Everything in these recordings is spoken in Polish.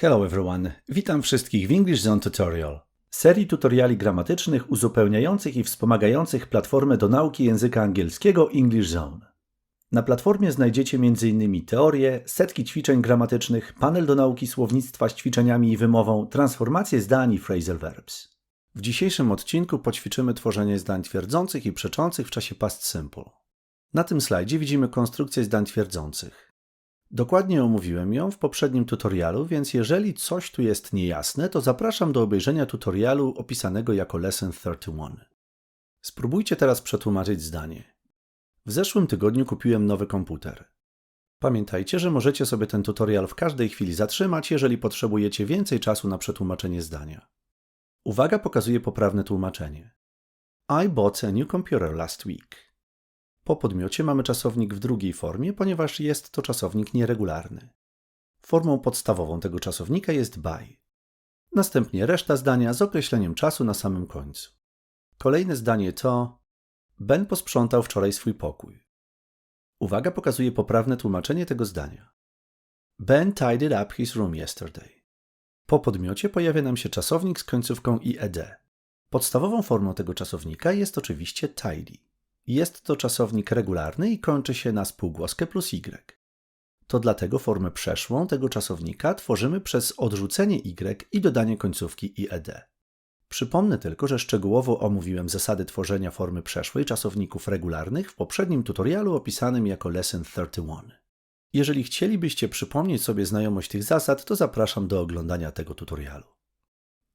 Hello everyone, witam wszystkich w English Zone Tutorial, serii tutoriali gramatycznych uzupełniających i wspomagających platformę do nauki języka angielskiego English Zone. Na platformie znajdziecie m.in. teorie, setki ćwiczeń gramatycznych, panel do nauki słownictwa z ćwiczeniami i wymową, transformacje zdań i phrasal verbs. W dzisiejszym odcinku poćwiczymy tworzenie zdań twierdzących i przeczących w czasie past simple. Na tym slajdzie widzimy konstrukcję zdań twierdzących. Dokładnie omówiłem ją w poprzednim tutorialu, więc jeżeli coś tu jest niejasne, to zapraszam do obejrzenia tutorialu opisanego jako Lesson 31. Spróbujcie teraz przetłumaczyć zdanie. W zeszłym tygodniu kupiłem nowy komputer. Pamiętajcie, że możecie sobie ten tutorial w każdej chwili zatrzymać, jeżeli potrzebujecie więcej czasu na przetłumaczenie zdania. Uwaga pokazuje poprawne tłumaczenie. I bought a new computer last week. Po podmiocie mamy czasownik w drugiej formie, ponieważ jest to czasownik nieregularny. Formą podstawową tego czasownika jest by. Następnie reszta zdania z określeniem czasu na samym końcu. Kolejne zdanie to Ben posprzątał wczoraj swój pokój. Uwaga pokazuje poprawne tłumaczenie tego zdania. Ben tidied up his room yesterday. Po podmiocie pojawia nam się czasownik z końcówką ied. Podstawową formą tego czasownika jest oczywiście tidy. Jest to czasownik regularny i kończy się na spółgłoskę plus y. To dlatego formę przeszłą tego czasownika tworzymy przez odrzucenie y i dodanie końcówki ied. Przypomnę tylko, że szczegółowo omówiłem zasady tworzenia formy przeszłej czasowników regularnych w poprzednim tutorialu opisanym jako Lesson 31. Jeżeli chcielibyście przypomnieć sobie znajomość tych zasad, to zapraszam do oglądania tego tutorialu.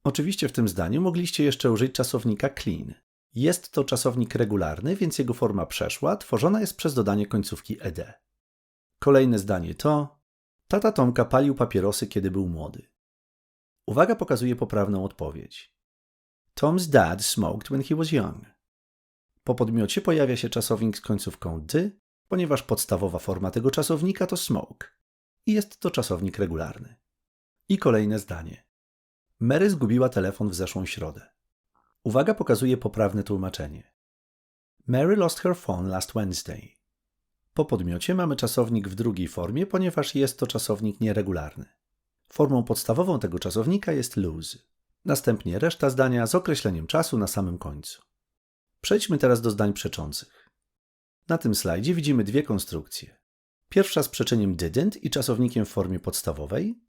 Oczywiście w tym zdaniu mogliście jeszcze użyć czasownika clean. Jest to czasownik regularny, więc jego forma przeszła tworzona jest przez dodanie końcówki ed. Kolejne zdanie to Tata Tomka palił papierosy, kiedy był młody. Uwaga pokazuje poprawną odpowiedź. Tom's dad smoked when he was young. Po podmiocie pojawia się czasownik z końcówką d, ponieważ podstawowa forma tego czasownika to smoke. I jest to czasownik regularny. I kolejne zdanie. Mary zgubiła telefon w zeszłą środę. Uwaga pokazuje poprawne tłumaczenie. Mary lost her phone last Wednesday. Po podmiocie mamy czasownik w drugiej formie, ponieważ jest to czasownik nieregularny. Formą podstawową tego czasownika jest lose. Następnie reszta zdania z określeniem czasu na samym końcu. Przejdźmy teraz do zdań przeczących. Na tym slajdzie widzimy dwie konstrukcje. Pierwsza z przeczeniem didn't i czasownikiem w formie podstawowej,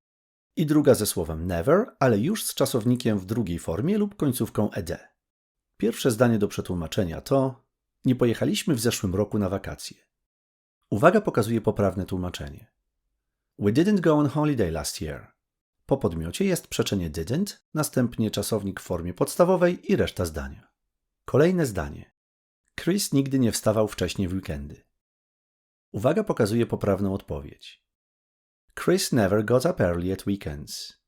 i druga ze słowem never, ale już z czasownikiem w drugiej formie lub końcówką ed. Pierwsze zdanie do przetłumaczenia to nie pojechaliśmy w zeszłym roku na wakacje. Uwaga pokazuje poprawne tłumaczenie. We didn't go on holiday last year. Po podmiocie jest przeczenie didn't, następnie czasownik w formie podstawowej i reszta zdania. Kolejne zdanie. Chris nigdy nie wstawał wcześniej w weekendy. Uwaga pokazuje poprawną odpowiedź. Chris never got up early at weekends.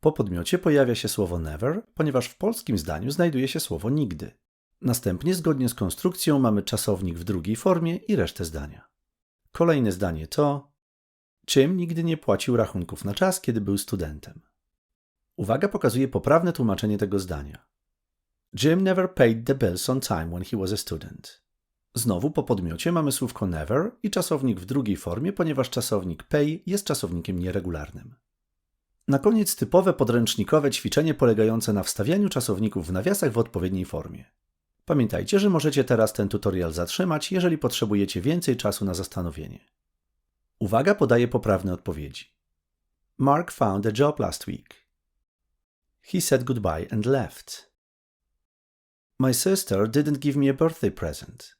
Po podmiocie pojawia się słowo never, ponieważ w polskim zdaniu znajduje się słowo nigdy. Następnie, zgodnie z konstrukcją, mamy czasownik w drugiej formie i resztę zdania. Kolejne zdanie to Czym nigdy nie płacił rachunków na czas, kiedy był studentem. Uwaga pokazuje poprawne tłumaczenie tego zdania. Jim never paid the bills on time when he was a student. Znowu po podmiocie mamy słówko never i czasownik w drugiej formie, ponieważ czasownik pay jest czasownikiem nieregularnym. Na koniec typowe podręcznikowe ćwiczenie polegające na wstawianiu czasowników w nawiasach w odpowiedniej formie. Pamiętajcie, że możecie teraz ten tutorial zatrzymać, jeżeli potrzebujecie więcej czasu na zastanowienie. Uwaga podaje poprawne odpowiedzi. Mark found a job last week. He said goodbye and left. My sister didn't give me a birthday present.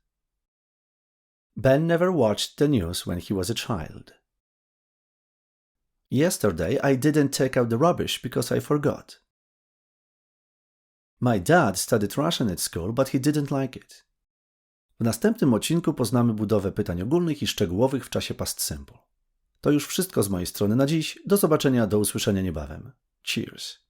Ben never watched the news when he was a child. Yesterday I didn't take out the rubbish because I forgot. My dad studied Russian at school, but he didn't like it. W następnym odcinku poznamy budowę pytań ogólnych i szczegółowych w czasie past simple. To już wszystko z mojej strony na dziś. Do zobaczenia, do usłyszenia niebawem. Cheers.